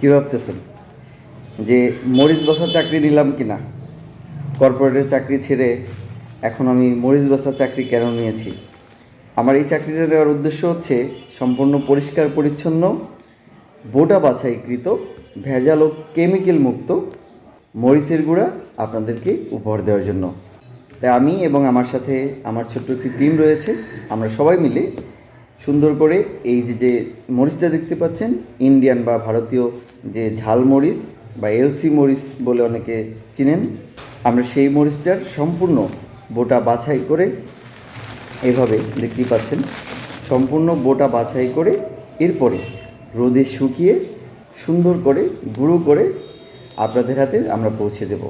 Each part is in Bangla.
কী ভাবতেছেন? যে মরিচ বসার চাকরি নিলাম কি না কর্পোরেটের চাকরি ছেড়ে এখন আমি মরিচ বসার চাকরি কেন নিয়েছি? আমার এই চাকরিটা নেওয়ার উদ্দেশ্য হচ্ছে সম্পূর্ণ পরিষ্কার, পরিচ্ছন্ন, বোটা বাছাইকৃত, ভেজাল ও কেমিক্যাল মুক্ত মরিচের গুঁড়া আপনাদেরকে উপহার দেওয়ার জন্য। তাই আমি এবং আমার সাথে আমার ছোট্ট একটি টিম রয়েছে, আমরা সবাই মিলে সুন্দর করে এই যে যে মরিচটা দেখতে পাচ্ছেন ইন্ডিয়ান বা ভারতীয় যে ঝাল মরিচ বা এলসি মরিচ বলে অনেকে চিনেন, আমরা সেই মরিচটার সম্পূর্ণ বোটা বাছাই করে এভাবে দেখতেই পাচ্ছেন, সম্পূর্ণ বোটা বাছাই করে এরপরে রোদে শুকিয়ে সুন্দর করে গুঁড়ো করে আপনাদের হাতে আমরা পৌঁছে দেব।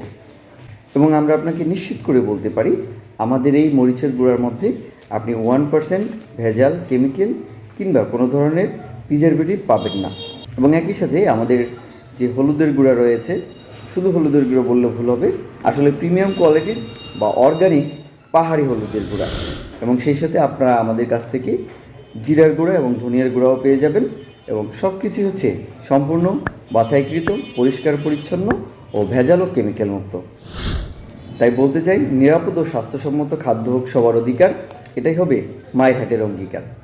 এবং আমরা আপনাকে নিশ্চিত করে বলতে পারি, আমাদের এই মরিচের গুঁড়ার মধ্যে আপনি ওয়ান পার্সেন্ট ভেজাল কেমিক্যাল কিংবা কোনো ধরনের প্রিজারভেটিভ পাবেন না। এবং একই সাথে আমাদের যে হলুদের গুঁড়া রয়েছে, শুধু হলুদের গুঁড়ো বললে ভুল হবে, আসলে প্রিমিয়াম কোয়ালিটির বা অর্গানিক পাহাড়ি হলুদের গুঁড়া। এবং সেই সাথে আপনারা আমাদের কাছ থেকে জিরার গুঁড়া এবং ধনিয়ার গুঁড়াও পেয়ে যাবেন এবং সব কিছুই হচ্ছে সম্পূর্ণ, বাছাইকৃত, পরিষ্কার, পরিচ্ছন্ন ও ভেজাল ও কেমিক্যাল মুক্ত। তাই বলতে চাই, নিরাপদ ও স্বাস্থ্যসম্মত খাদ্য হোক সবার অধিকার। এটাই হবে মায়ের হাটের অঙ্গীকার।